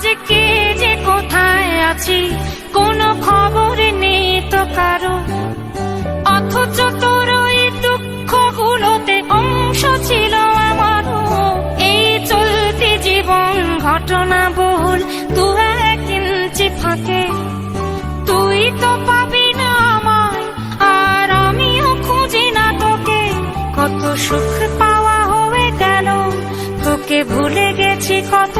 আজ কে যে কোথায় আছি, কোনো খবর নেই তো কারও। অথচ তোর ওই দুঃখগুলোতে অংশ ছিল আমারও। এই চলতি জীবন ঘটনা বহুল দু এক ফাঁকে। তুই তো পাবি না আমায়, আর আমিও খুঁজি না তোকে। কত সুখ পাওয়া হয়ে গেল, তোকে ভুলে গেছি কতবার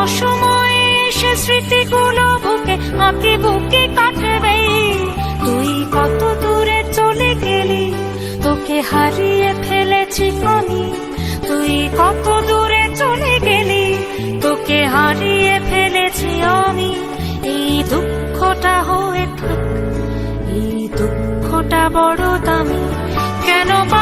অসময়ে স্মৃতিগুলো বুকে, আঁকে বুকে কাটবে। তুই কত দূরে চলে গেলি, তোকে হারিয়ে ফেলেছি আমি। তুই কত দূরে চলে গেলি, তোকে হারিয়ে ফেলেছি আমি। এই দুঃখটা হয়ে থাক, এই দুঃখটা বড় দামি। কেন বাড়লে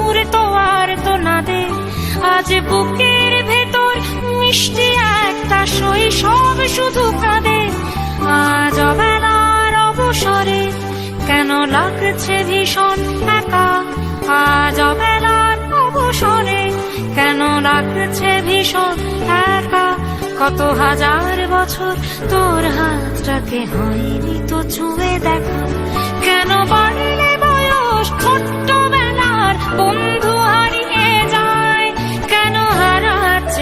আজ বুকের ভেতর মিষ্টি একটা শৈশব শুধু কাঁদে। আজ অবেলার অবসরে কেন লাগছে ভীষণ একা? আজ অবেলার অবসরে কেন লাগছে ভীষণ একা? কত হাজার বছর তোর হাতটাকে হয়নি তো ছুঁয়ে দেখা। কেন বাড়লে বয়স ছোট্টবেলার বন্ধু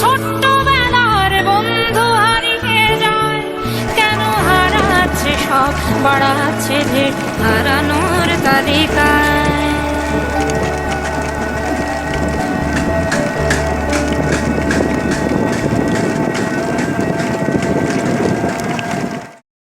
ছোট্টবেলার বন্ধু হারিয়ে যায়। কেন হারাচ্ছে সব? বাড়াচ্ছে যে হারানোর তালিকা।